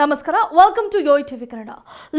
ನಮಸ್ಕಾರ welcome to ಯೋಯ್ TV Kannada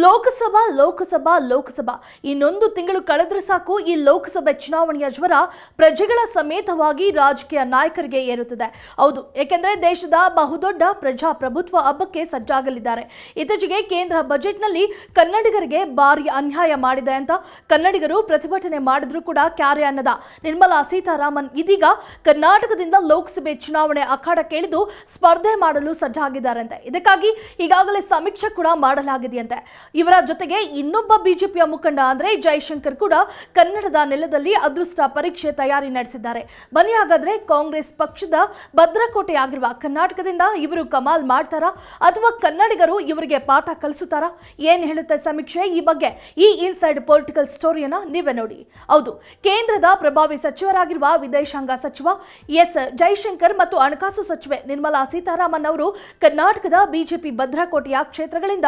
Lok Sabha Lok Sabha Lok Sabha. ಇನ್ನೊಂದು ತಿಂಗಳು ಕಳೆದ್ರೆ ಸಾಕು, ಈ ಲೋಕಸಭೆ ಚುನಾವಣೆಯ ಜ್ವರ ಪ್ರಜೆಗಳ ಸಮೇತವಾಗಿ ರಾಜಕೀಯ ನಾಯಕರಿಗೆ ಏರುತ್ತದೆ. ಹೌದು, ಏಕೆಂದರೆ ದೇಶದ ಬಹುದೊಡ್ಡ ಪ್ರಜಾಪ್ರಭುತ್ವ ಹಬ್ಬಕ್ಕೆ ಸಜ್ಜಾಗಲಿದ್ದಾರೆ. ಇತ್ತೀಚೆಗೆ ಕೇಂದ್ರ ಬಜೆಟ್ನಲ್ಲಿ ಕನ್ನಡಿಗರಿಗೆ ಭಾರಿ ಅನ್ಯಾಯ ಮಾಡಿದೆ ಅಂತ ಕನ್ನಡಿಗರು ಪ್ರತಿಭಟನೆ ಮಾಡಿದ್ರು ಕೂಡ ಕ್ಯಾರೆ ಅನ್ನದ ನಿರ್ಮಲಾ ಸೀತಾರಾಮನ್ ಇದೀಗ ಕರ್ನಾಟಕದಿಂದ ಲೋಕಸಭೆ ಚುನಾವಣೆ ಅಖಾಡ ಕೇಳಿದು ಸ್ಪರ್ಧೆ ಮಾಡಲು ಸಜ್ಜಾಗಿದ್ದಾರೆ ಅಂತ ಇದಕ್ಕಾಗಿ ಈಗಾಗಲೇ ಸಮೀಕ್ಷೆ ಕೂಡ ಮಾಡಲಾಗಿದೆಯಂತೆ. ಇವರ ಜೊತೆಗೆ ಇನ್ನೊಬ್ಬ ಬಿಜೆಪಿಯ ಮುಖಂಡ ಅಂದ್ರೆ ಜೈಶಂಕರ್ ಕೂಡ ಕನ್ನಡದ ನೆಲದಲ್ಲಿ ಅದೃಷ್ಟ ಪರೀಕ್ಷೆ ತಯಾರಿ ನಡೆಸಿದ್ದಾರೆ. ಬನ್ನಿ ಹಾಗಾದ್ರೆ ಕಾಂಗ್ರೆಸ್ ಪಕ್ಷದ ಭದ್ರಕೋಟೆಯಾಗಿರುವ ಕರ್ನಾಟಕದಿಂದ ಇವರು ಕಮಾಲ್ ಮಾಡ್ತಾರಾ? ಅಥವಾ ಕನ್ನಡಿಗರು ಇವರಿಗೆ ಪಾಠ ಕಲಿಸುತ್ತಾರಾ? ಏನ್ ಹೇಳುತ್ತೆ ಸಮೀಕ್ಷೆ? ಈ ಬಗ್ಗೆ ಈ ಇನ್ಸೈಡ್ ಪೊಲಿಟಿಕಲ್ ಸ್ಟೋರಿಯನ್ನ ನೀವೇ ನೋಡಿ. ಹೌದು, ಕೇಂದ್ರದ ಪ್ರಭಾವಿ ಸಚಿವರಾಗಿರುವ ವಿದೇಶಾಂಗ ಸಚಿವ ಎಸ್ ಜೈಶಂಕರ್ ಮತ್ತು ಹಣಕಾಸು ಸಚಿವೆ ನಿರ್ಮಲಾ ಸೀತಾರಾಮನ್ ಅವರು ಕರ್ನಾಟಕದ ಬಿಜೆಪಿ ಭದ್ರಕೋಟೆಯ ಕ್ಷೇತ್ರಗಳಿಂದ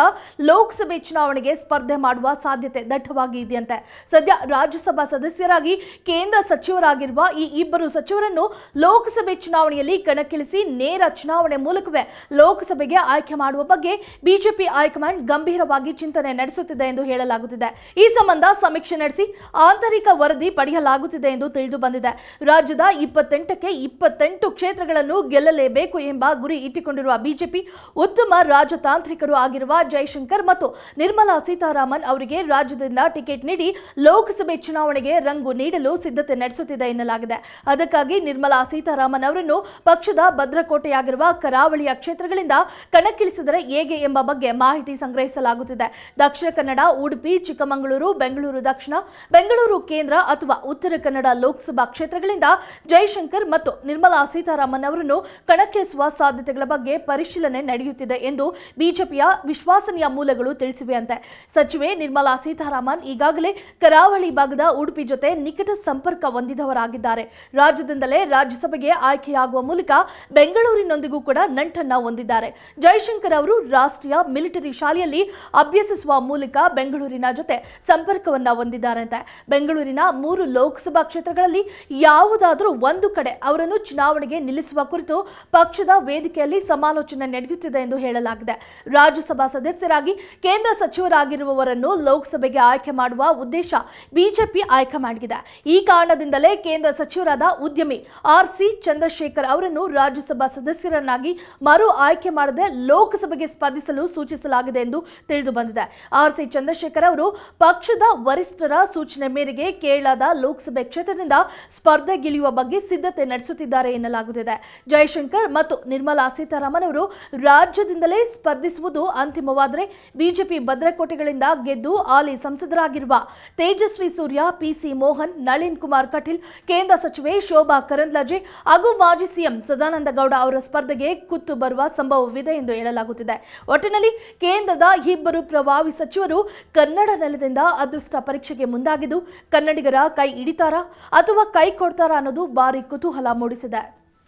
ಲೋಕಸಭೆ ಚುನಾವಣೆಗೆ ಸ್ಪರ್ಧೆ ಮಾಡುವ ಸಾಧ್ಯತೆ ದಟ್ಟವಾಗಿ ಇದೆಯಂತೆ. ಸದ್ಯ ರಾಜ್ಯಸಭಾ ಸದಸ್ಯರಾಗಿ ಕೇಂದ್ರ ಸಚಿವರಾಗಿರುವ ಈ ಇಬ್ಬರು ಸಚಿವರನ್ನು ಲೋಕಸಭೆ ಚುನಾವಣೆಯಲ್ಲಿ ಕಣಕ್ಕಿಳಿಸಿ ನೇರ ಚುನಾವಣೆ ಮೂಲಕವೇ ಲೋಕಸಭೆಗೆ ಆಯ್ಕೆ ಮಾಡುವ ಬಗ್ಗೆ ಬಿಜೆಪಿ ಹೈಕಮಾಂಡ್ ಗಂಭೀರವಾಗಿ ಚಿಂತನೆ ನಡೆಸುತ್ತಿದೆ ಎಂದು ಹೇಳಲಾಗುತ್ತಿದೆ. ಈ ಸಂಬಂಧ ಸಮೀಕ್ಷೆ ನಡೆಸಿ ಆಂತರಿಕ ವರದಿ ಪಡೆಯಲಾಗುತ್ತಿದೆ ಎಂದು ತಿಳಿದು ಬಂದಿದೆ. ರಾಜ್ಯದ ಇಪ್ಪತ್ತೆಂಟಕ್ಕೆ ಇಪ್ಪತ್ತೆಂಟು ಕ್ಷೇತ್ರಗಳನ್ನು ಗೆಲ್ಲಲೇಬೇಕು ಎಂಬ ಗುರಿ ಇಟ್ಟುಕೊಂಡಿರುವ ಬಿಜೆಪಿ ಉತ್ತಮ ರಾಜತಾಂತ್ರಿಕರು ಆಗಿರುವ ಜೈಶಂಕರ್ ಮತ್ತು ನಿರ್ಮಲಾ ಸೀತಾರಾಮನ್ ಅವರಿಗೆ ರಾಜ್ಯದಿಂದ ಟಿಕೆಟ್ ನೀಡಿ ಲೋಕಸಭೆ ಚುನಾವಣೆಗೆ ರಂಗು ನೀಡಲು ಸಿದ್ಧತೆ ನಡೆಸುತ್ತಿದೆ ಎನ್ನಲಾಗಿದೆ. ಅದಕ್ಕಾಗಿ ನಿರ್ಮಲಾ ಸೀತಾರಾಮನ್ ಅವರನ್ನು ಪಕ್ಷದ ಭದ್ರಕೋಟೆಯಾಗಿರುವ ಕರಾವಳಿಯ ಕ್ಷೇತ್ರಗಳಿಂದ ಕಣಕ್ಕಿಳಿಸಿದರೆ ಹೇಗೆ ಎಂಬ ಬಗ್ಗೆ ಮಾಹಿತಿ ಸಂಗ್ರಹಿಸಲಾಗುತ್ತಿದೆ. ದಕ್ಷಿಣ ಕನ್ನಡ, ಉಡುಪಿ, ಚಿಕ್ಕಮಗಳೂರು, ಬೆಂಗಳೂರು ದಕ್ಷಿಣ, ಬೆಂಗಳೂರು ಕೇಂದ್ರ ಅಥವಾ ಉತ್ತರ ಕನ್ನಡ ಲೋಕಸಭಾ ಕ್ಷೇತ್ರಗಳಿಂದ ಜೈಶಂಕರ್ ಮತ್ತು ನಿರ್ಮಲಾ ಸೀತಾರಾಮನ್ ಅವರನ್ನು ಕಣಕ್ಕಿಳಿಸುವ ಸಾಧ್ಯತೆಗಳ ಬಗ್ಗೆ ಪರಿಶೀಲನೆ ನಡೆಯುತ್ತಿದೆ ಎಂದು ಬಿಜೆಪಿಯ ವಿಶ್ವಾಸನೀಯ ಮೂಲಗಳು ತಿಳಿಸಿವೆ ಅಂತೆ ಸಚಿವೆ ನಿರ್ಮಲಾ ಸೀತಾರಾಮನ್ ಈಗಾಗಲೇ ಕರಾವಳಿ ಭಾಗದ ಉಡುಪಿ ಜೊತೆ ನಿಕಟ ಸಂಪರ್ಕ ಹೊಂದಿದವರಾಗಿದ್ದಾರೆ. ರಾಜ್ಯದಿಂದಲೇ ರಾಜ್ಯಸಭೆಗೆ ಆಯ್ಕೆಯಾಗುವ ಮೂಲಕ ಬೆಂಗಳೂರಿನೊಂದಿಗೂ ಕೂಡ ನಂಟನ್ನ ಹೊಂದಿದ್ದಾರೆ. ಜೈಶಂಕರ್ ಅವರು ರಾಷ್ಟ್ರೀಯ ಮಿಲಿಟರಿ ಶಾಲೆಯಲ್ಲಿ ಅಭ್ಯಸಿಸುವ ಮೂಲಕ ಬೆಂಗಳೂರಿನ ಜೊತೆ ಸಂಪರ್ಕವನ್ನ ಹೊಂದಿದ್ದಾರಂತೆ. ಬೆಂಗಳೂರಿನ ಮೂರು ಲೋಕಸಭಾ ಕ್ಷೇತ್ರಗಳಲ್ಲಿ ಯಾವುದಾದರೂ ಒಂದು ಕಡೆ ಅವರನ್ನು ಚುನಾವಣೆಗೆ ನಿಲ್ಲಿಸುವ ಕುರಿತು ಪಕ್ಷದ ವೇದಿಕೆಯಲ್ಲಿ ಸಮಾಲೋಚನೆ ನಡೆಯುತ್ತಿದೆ ಎಂದು ಹೇಳಲಾಗಿದೆ. ರಾಜ್ಯಸಭಾ ಸದಸ್ಯರಾಗಿ ಕೇಂದ್ರ ಸಚಿವರಾಗಿರುವವರನ್ನು ಲೋಕಸಭೆಗೆ ಆಯ್ಕೆ ಮಾಡುವ ಉದ್ದೇಶ ಬಿಜೆಪಿ ಆಯ್ಕೆ ಮಾಡಿದೆ ಈ ಕಾರಣದಿಂದಲೇ ಕೇಂದ್ರ ಸಚಿವರಾದ ಉದ್ಯಮಿ ಆರ್ ಸಿ ಚಂದ್ರಶೇಖರ್ ಅವರನ್ನು ರಾಜ್ಯಸಭಾ ಸದಸ್ಯರನ್ನಾಗಿ ಮರು ಆಯ್ಕೆ ಮಾಡದೆ ಲೋಕಸಭೆಗೆ ಸ್ಪರ್ಧಿಸಲು ಸೂಚಿಸಲಾಗಿದೆ ಎಂದು ತಿಳಿದು ಬಂದಿದೆ. ಆರ್ ಸಿ ಚಂದ್ರಶೇಖರ್ ಅವರು ಪಕ್ಷದ ವರಿಷ್ಠರ ಸೂಚನೆ ಮೇರೆಗೆ ಕೇರಳದ ಲೋಕಸಭೆ ಕ್ಷೇತ್ರದಿಂದ ಸ್ಪರ್ಧೆಗಿಳಿಯುವ ಬಗ್ಗೆ ಸಿದ್ಧತೆ ನಡೆಸುತ್ತಿದ್ದಾರೆ ಎನ್ನಲಾಗುತ್ತಿದೆ. ಜಯಶಂಕರ್ ಮತ್ತು ನಿರ್ಮಲಾ ಸೀತಾರಾಮನ್ ಅವರು ರಾಜ್ಯದಿಂದಲೇ ಸ್ಪರ್ಧಿಸುವುದು ಅಂತಿಮವಾದರೆ ಬಿಜೆಪಿ ಭದ್ರಕೋಟೆಗಳಿಂದ ಗೆದ್ದು ಆಲಿ ಸಂಸದರಾಗಿರುವ ತೇಜಸ್ವಿ ಸೂರ್ಯ, ಪಿಸಿ ಮೋಹನ್, ನಳಿನ್ ಕುಮಾರ್ ಕಟೀಲ್, ಕೇಂದ್ರ ಸಚಿವೆ ಶೋಭಾ ಕರಂದ್ಲಾಜೆ ಹಾಗೂ ಮಾಜಿ ಸಿಎಂ ಸದಾನಂದ ಗೌಡ ಅವರ ಸ್ಪರ್ಧೆಗೆ ಕುತ್ತು ಬರುವ ಸಂಭವವಿದೆ ಎಂದು ಹೇಳಲಾಗುತ್ತಿದೆ. ಒಟ್ಟಿನಲ್ಲಿ ಕೇಂದ್ರದ ಇಬ್ಬರು ಪ್ರಭಾವಿ ಸಚಿವರು ಕನ್ನಡ ನೆಲದಿಂದ ಅದೃಷ್ಟ ಪರೀಕ್ಷೆಗೆ ಮುಂದಾಗಿದ್ದು ಕನ್ನಡಿಗರ ಕೈ ಹಿಡಿತಾರಾ ಅಥವಾ ಕೈ ಕೊಡ್ತಾರಾ ಅನ್ನೋದು ಭಾರಿ ಕುತೂಹಲ ಮೂಡಿಸಿದೆ.